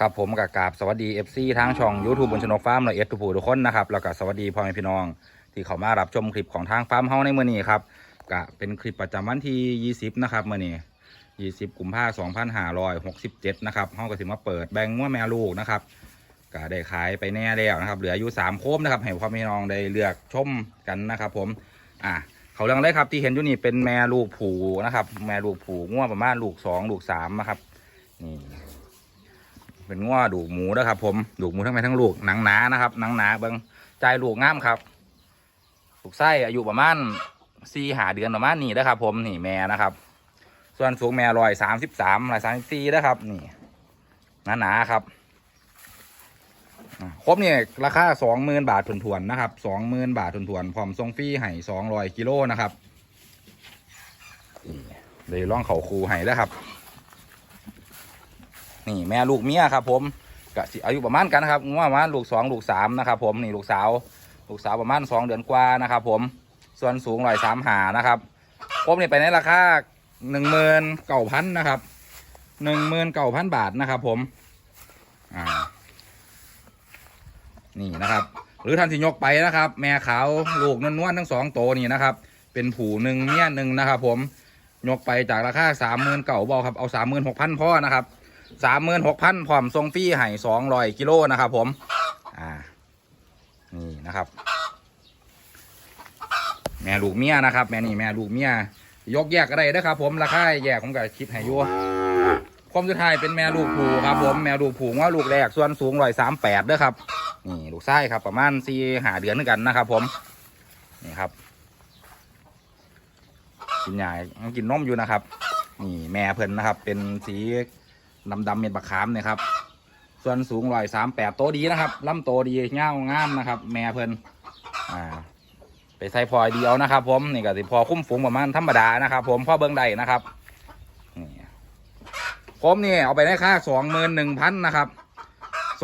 ครับผมกับกาบสวัสดี FC ทางช่อง YouTube บนชนกฟาร์มละเอียดทุกผู้ทุกคนนะครับแล้วก็สวัสดีพ่อแม่พี่น้อง ที่เขามารับชมคลิปของทางฟาร์มเฮาในเมื้อนี้ครับก็เป็นคลิปประจำวันที่ 20 นะครับเมื้อนี้ 20 กุมภาพันธ์2567 นะครับเฮาก็สิมาเปิดแบ่งงัวแม่ลูกนะครับก็ได้ขายไปแน่แล้วนะครับ เหลืออยู่3โคมนะครับให้พ่อแม่พี่น้องได้เลือกชมกันนะครับ ผมอะเขาเรื่องเลยครับที่เห็นอยู่นี่เป็นแม่ลูกผูนะครับ แม่ลูกผูงัวประมาณลูกสองลูกสามนะครับนี่ เป็นง้อดูกหมูนะครับ ผมดูกหมูทั้งแม่ทั้งลูกหนังหนานะครับหนังหนาเบิงใจลูกงามครับลูกไส้อายุประมาณสี่หาเดือนประมาณนี้นะครับผมนี่แม่นะครับ ส่วนสูงแม่รอยสามสิบสามรอยสามสิบสี่นะครับนี่หนาหนาครับครบเนี่ยราคาสองหมื่นบาทถวนๆนะครับสองหมื่นบาทถวนๆพร้อมทรงฟรีให้สองรอยกิโลนะครับเลยล่องเขาคูให้แล้วครับ นี่แม่ลูกเมียครับ ผมก็สิอายุประมาณกันนะครับงวประมาณลูกสองลูกสามนะครับ ผมนี่ลูกสาว ลูกสาวประมาณสองเดือนกว่านะครับ ผมส่วนสูงร้อยสามหานะครับผมนี่ไปในราคาหนึ่งหมื่นเก้าพันนะครับหนึ่งหมื่นเก้าพันบาทนะครับ ผมอ่านี่นะครับ หรือท่านที่ยกไปนะครับ แม่ขาวลูกนวลๆทั้งสองโตนี่นะครับ เป็นผูหนึ่งเมียหนึ่งนะครับ ผมยกไปจากราคาสามหมื่นเก่าบอครับเอาสามหมื่นหกพันพ่อนะครับ สามหมื่นหกพันพร้อมทรงฟรีให้สองร้อยกิโลนะครับ ผม อ่า นี่นะครับ แม่ลูกเมียนะครับ แม่นี่แม่ลูกเมียยกแยกก็ได้นะครับ ผมราคาแยกผมกับคิดให้ยัวความสุดท้ายเป็นแม่ลูกผูครับ ผมแม่ลูกผูว่าลูกแรกส่วนสูงร้อยสามแปดด้วยครับนี่ลูกไส้ครับ ประมาณสี่หาเดือนด้วยกันนะครับ ผมนี่ครับ กินใหญ่กินนมอยู่นะครับ นี่แม่เพิ่นนะครับ เป็นสี ดำดำเม็ดบักขามเนี่ยครับ ส่วนสูงร้อยสามแปดโตดีนะครับลำโตดีเง่างามนะครับ แม่เพิ่นอ่าไปใส่พลอยเดียวนะครับ ผมนี่ก็สิพอคุ้มฝูงประมาณธรรมดานะครับ ผมพ่อเบิ้งใดนะครับนี่ผมนี่เอาไปได้ค่าสองหมื่นหนึ่งพันนะครับ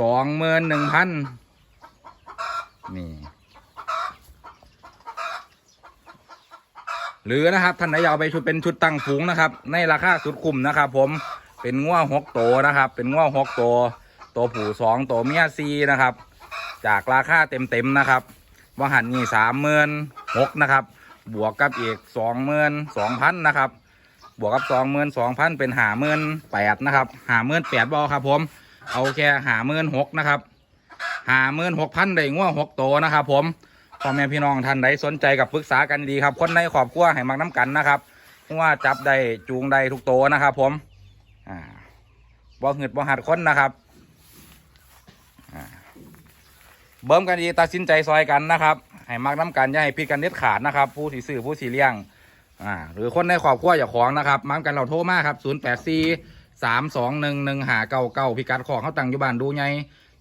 สองหมื่นหนึ่งพันนี่หรือนะครับท่านไหนอยากเอาไปชุดเป็นชุดตั้งฝูงนะครับ ในราคาสุดคุ้มนะครับ ผม เป็นง่วหกโตวนะครับ เป็นง่วหกโตวตัวผู้สองตัวเมียซีนะครับ จากราคาเต็มๆนะครับว่าหันนี่สามหมื่นหกนะครับ บวกกับอีกสองหมื่นสองพันนะครับ บวกกับสองหมื่นสองพันเป็นหาหมื่นแปดนะครับหาหมื่นแปดบอครับผมเอาแค่หาหมื่นหกนะครับหาหมื่นหกพันได้ง่วหกโตวนะครับ ผมพ่อแม่พี่น้องท่านใดสนใจกับปรึกษากันดีครับ คนในครอบครัวให้มักน้ำกันนะครับว่าจับได้จูงได้ทุกโตวนะครับผม อ่าบ่หึดบ่หัดคนนะครับอ่าเบิ่มกันดีตัดสินใจซอยกันนะครับให้มักน้ำกันอย่าให้พิดกันเด็ดขาดนะครับ ผู้สีซื้อผู้สีเลี้ยงอ่าหรือคนในครอบครัวอย่าของนะครับมักกันเราโทรมาครับ0 8 4 3 2 1 1หาเก้าเก้าพิกัดของเขาตั้งอยู่บ้านดูไง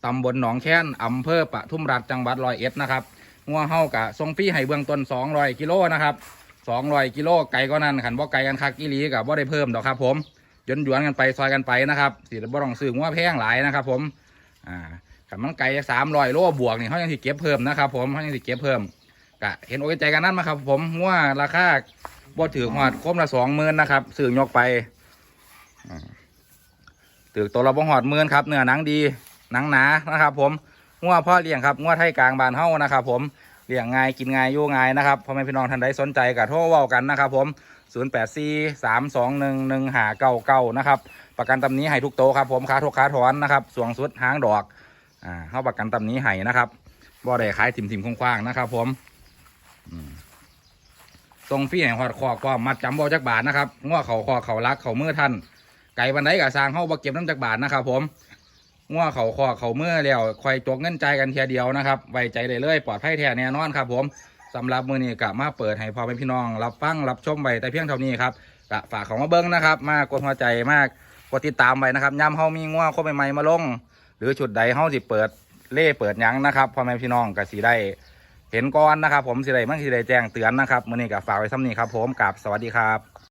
ตำบลหนองแค้นอำเภอปะทุมรัฐจังหวัดร้อยเอ็ดนะครับงัวเฮากะทรงฟรีให้เบื้องต้น200กิโลนะครับ200กิโลไก่ก็นั่นขันบ่ไก่กันคักอีหลีกับบ่ได้เพิ่มดอกครับผม ยนหยวนกันไปซอยกันไปนะครับสิบ่ต้องซื้องัวแพงหลายนะครับ ผมอ่าขันมันไก่สามร้อยโลบวกนี่เขายังสิเก็บเพิ่มนะครับ ผมเขายังสิเก็บเพิ่มกะเห็นอกเห็นใจกันนั่นมาครับ ผมงัวราคาบ่ถือหอดคมละสองหมื่นนะครับซื้อยกไปอ่าถือตัวละบ่หอดหมื่นครับเนื้อหนังดีหนังหนานะครับ ผมงัวพ่อเลี้ยงครับงัวไทยกลางบานเฮานะครับ ผมเลี้ยงง่ายกินง่ายอยู่ง่ายนะครับพ่อแม่พี่น้องท่านใดสนใจก็โทรเว้ากันนะครับ ผม 0 8 4 3 2 1 1หาเก้าเก้านะครับ ประกันตำนี้ให้ทุกโตครับผมค้าทุกค้าถอนนะครับสวงสุดหางดอกอ่าเข้าประกันตำนี้ให้นะครับบ่ได้ขายถิ่มถิ่มคว้างๆนะครับ ผมอืมทรงฟรีแห่งหอดคอกความมัดจำบ่จักบาทนะครับง้อเขาคอเขารักเขาเมื่อท่านไก่บันไดกับสร้างเข้าบ่เก็บน้ำจักบาทนะครับ ผมง้อเขาคอเขาเมื่อแล้วคอยจกเงินใจกันเทียเดียวนะครับไว้ใจได้เลยปลอดภัยแท้แน่นอนครับ ผม สำหรับมือนี้กะมาเปิดให้พ่อแม่พี่น้อง รับฟังรับชมไปแต่เพียงเท่านี้ครับกะฝากของมาเบิ้งนะครับ มากดหัวใจมากกดติดตามไปนะครับย้ำเฮามีง้อคบใหม่ๆมาลง หรือชุดใดเฮาสิเปิดเล่เปิดยังนะครับพ่อแม่พี่น้องกะสีได้เห็นก่อนนะครับ ผมสิได้มันสิได้แจ้งเตือนนะครับมือนี้กะฝากไว้ซ้ำนี้ครับ ผมกับสวัสดีครับ